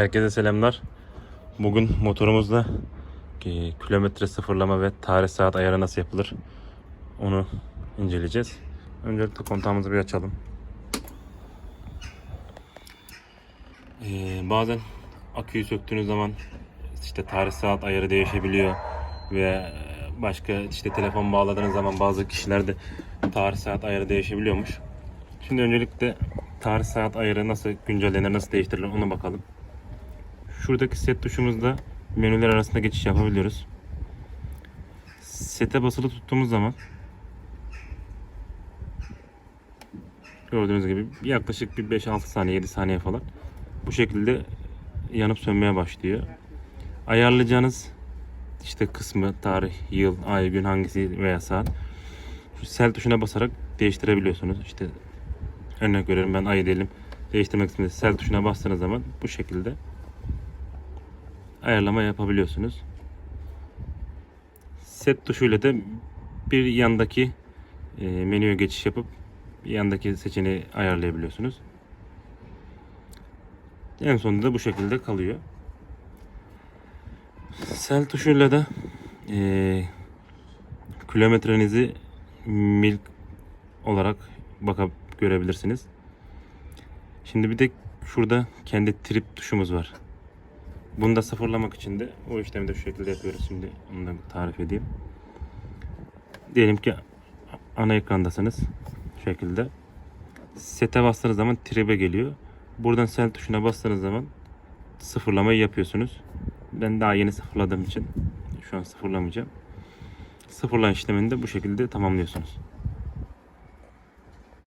Herkese selamlar. Bugün motorumuzda e, kilometre sıfırlama ve tarih saat ayarı nasıl yapılır onu inceleyeceğiz. Öncelikle kontağımızı bir açalım. Ee, bazen aküyü söktüğünüz zaman işte tarih saat ayarı değişebiliyor ve başka işte telefon bağladığınız zaman bazı kişilerde tarih saat ayarı değişebiliyormuş. Şimdi öncelikle tarih saat ayarı nasıl güncellenir, nasıl değiştirilir ona bakalım. Şuradaki set tuşumuzda menüler arasında geçiş yapabiliyoruz. Sete basılı tuttuğumuz zaman gördüğünüz gibi yaklaşık bir 5-6 saniye 7 saniye falan bu şekilde yanıp sönmeye başlıyor. Ayarlayacağınız işte kısmı tarih, yıl, ay, gün hangisi veya saat şu sel tuşuna basarak değiştirebiliyorsunuz. İşte örnek veriyorum ben ayı diyelim değiştirmek için sel tuşuna bastığınız zaman bu şekilde ayarlama yapabiliyorsunuz. Set tuşuyla da bir yandaki e, menüye geçiş yapıp bir yandaki seçeneği ayarlayabiliyorsunuz. En sonunda da bu şekilde kalıyor. Sel tuşuyla da e, kilometrenizi mil olarak bakıp görebilirsiniz. Şimdi bir de şurada kendi trip tuşumuz var. Bunu da sıfırlamak için de o işlemi de şu şekilde yapıyoruz. Şimdi onu da tarif edeyim. Diyelim ki ana ekrandasınız. Şu şekilde. Sete bastığınız zaman trip'e geliyor. Buradan sel tuşuna bastığınız zaman sıfırlamayı yapıyorsunuz. Ben daha yeni sıfırladığım için şu an sıfırlamayacağım. Sıfırlama işlemini de bu şekilde tamamlıyorsunuz.